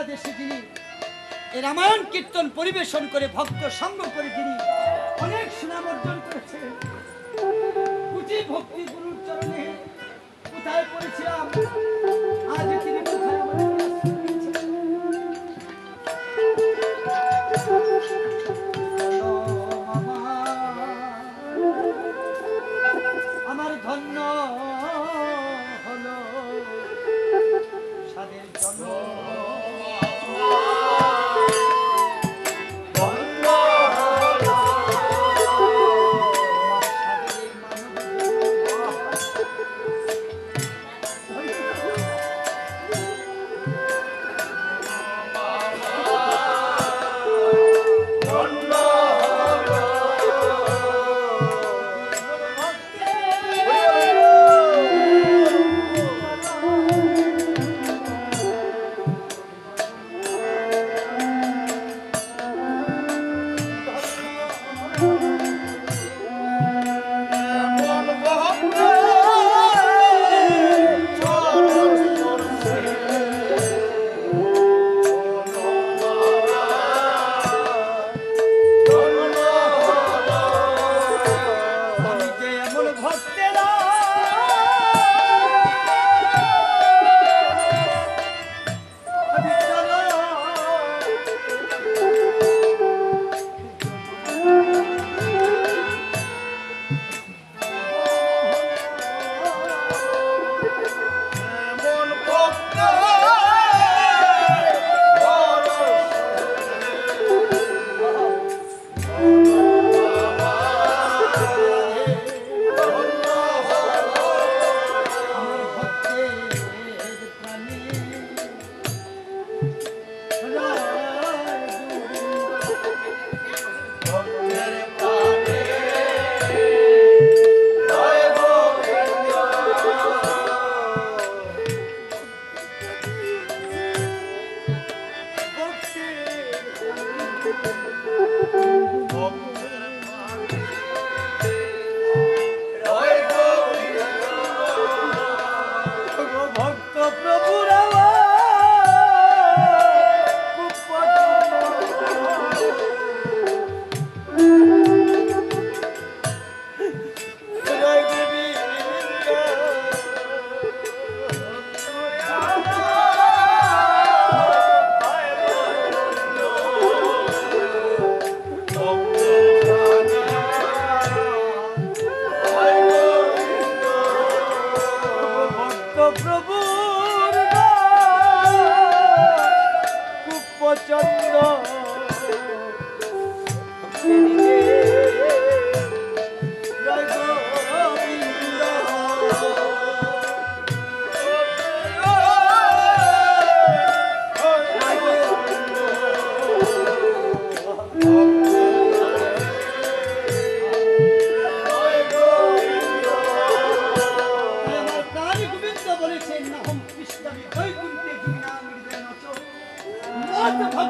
বাংলাদেশে তিনি রামায়ণ কীর্তন পরিবেশন করে ভক্ত সঙ্গ করে তিনি অনেক সুনাম অর্জন করেছেন। ভক্তি গুরুর চরণে কোথায় পড়েছিলাম? আজ তিনি What the fuck?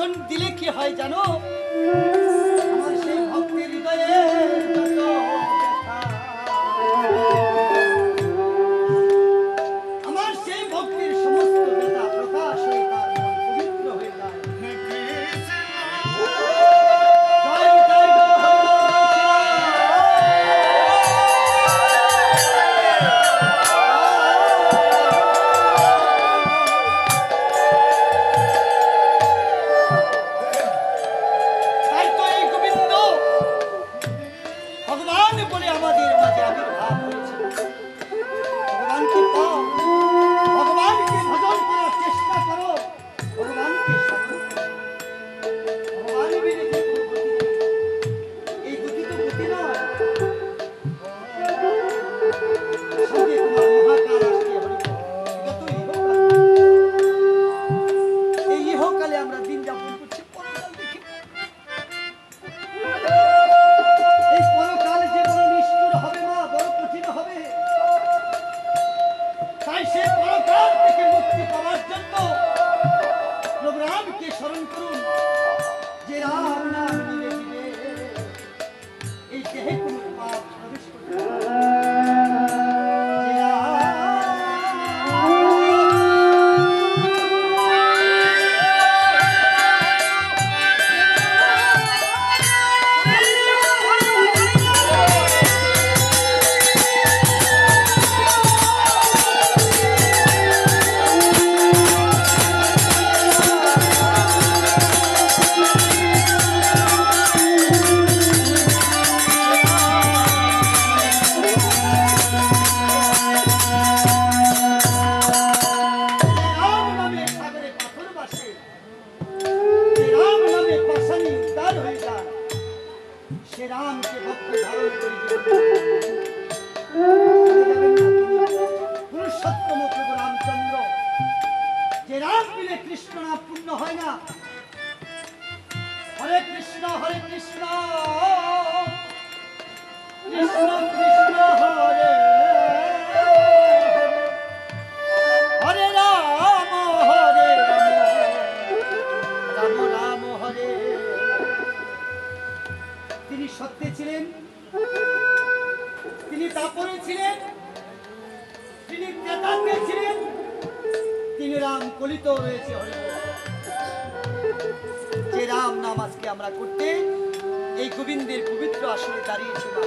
দর্শন দিলে কি হয় জানো? भगवान बोले हमारे রামচন্দ্র। যে রাম মিলে কৃষ্ণ নাম পূর্ণ হয় না। হরে কৃষ্ণ হরে কৃষ্ণ। কৃষ্ণ কৃষ্ণ, হরে। হরে রাম হরে রাম। রাম হরে। তিনি সত্যে ছিলেন। তিনি তাপরে ছিলেন তিনি ক্রেতাতে ছিলেন। রাম কলিত রয়েছে। যে রাম নাম আজকে আমরা করতে এই গোবিন্দের পবিত্র আসনে দাঁড়িয়েছিলাম